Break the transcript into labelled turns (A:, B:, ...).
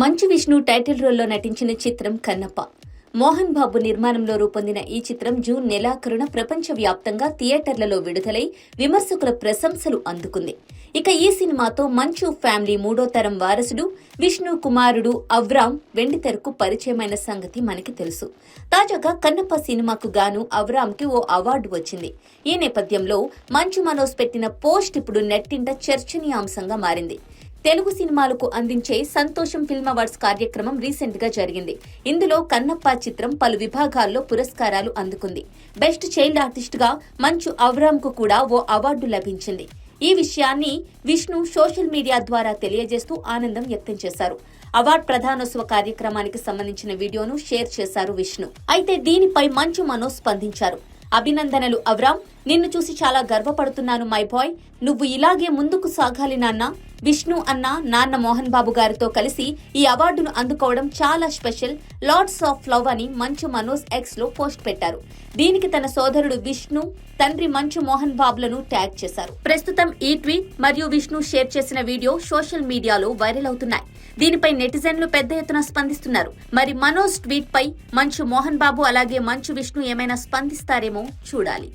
A: Manchu Vishnu title రోల్లో నటించిన చిత్రం కన్నప్ప. మోహన్ బాబు నిర్మాణంలో రూపొందిన ఈ చిత్రం జూన్ నెలాఖరున ప్రపంచవ్యాప్తంగా థియేటర్లలో విడుదలై విమర్శకుల ప్రశంసలు అందుకుంది. ఇక ఈ సినిమాతో మంచు ఫ్యామిలీ మూడో తరం వారసుడు విష్ణు కుమారుడు అవ్రామ్ వెండితెరకు పరిచయమైన సంగతి మనకి తెలుసు. తాజాగా కన్నప్ప సినిమాకు గాను అవ్రామ్కి ఓ అవార్డు వచ్చింది. ఈ నేపథ్యంలో మంచు మనోజ్ పెట్టిన పోస్ట్ ఇప్పుడు నెట్టింట చర్చనీయాంశంగా మారింది. తెలుగు సినిమాలకు అందించే సంతోషం ఫిల్మ్ అవార్డ్స్ కార్యక్రమం రీసెంట్గా జరిగింది. ఇందులో కన్నప్ప చిత్రం పలు విభాగాల్లో పురస్కారాలు అందుకుంది. బెస్ట్ చైల్డ్ ఆర్టిస్ట్గా మంచు అవరామ్కు కూడా ఓ అవార్డు లభించింది. ఈ విషయాన్ని విష్ణు సోషల్ మీడియా ద్వారా తెలియజేస్తూ ఆనందం వ్యక్తం చేశారు. అవార్డ్ ప్రధానోత్సవ కార్యక్రమానికి సంబంధించిన వీడియోను షేర్ చేశారు విష్ణు. అయితే దీనిపై మంచు మనోజ్ స్పందించారు. అభినందనలు అవరామ్. నిన్ను చూసి చాలా గర్వపడుతున్నాను మై బాయ్. నువ్వు ఇలాగే ముందుకు సాగాలి నాన్న. విష్ణు అన్న నాన్న మోహన్ బాబు గారితో కలిసి ఈ అవార్డును అందుకోవడం చాలా స్పెషల్. లార్డ్స్ ఆఫ్ లవ్ అని మంచు మనోజ్ ఎక్స్లో పోస్ట్ పెట్టారు. దీనికి తన సోదరుడు విష్ణు తండ్రి మంచు మోహన్ బాబులను ట్యాగ్ చేశారు. ప్రస్తుతం ఈ ట్వీట్ మరియు విష్ణు షేర్ చేసిన వీడియో సోషల్ మీడియాలో వైరల్ అవుతున్నాయి. దీనిపై నెటిజన్లు పెద్ద ఎత్తున స్పందిస్తున్నారు. మరి మనోజ్ ట్వీట్ పై మంచు మోహన్ బాబు అలాగే మంచు విష్ణు ఏమైనా స్పందిస్తారేమో చూడాలి.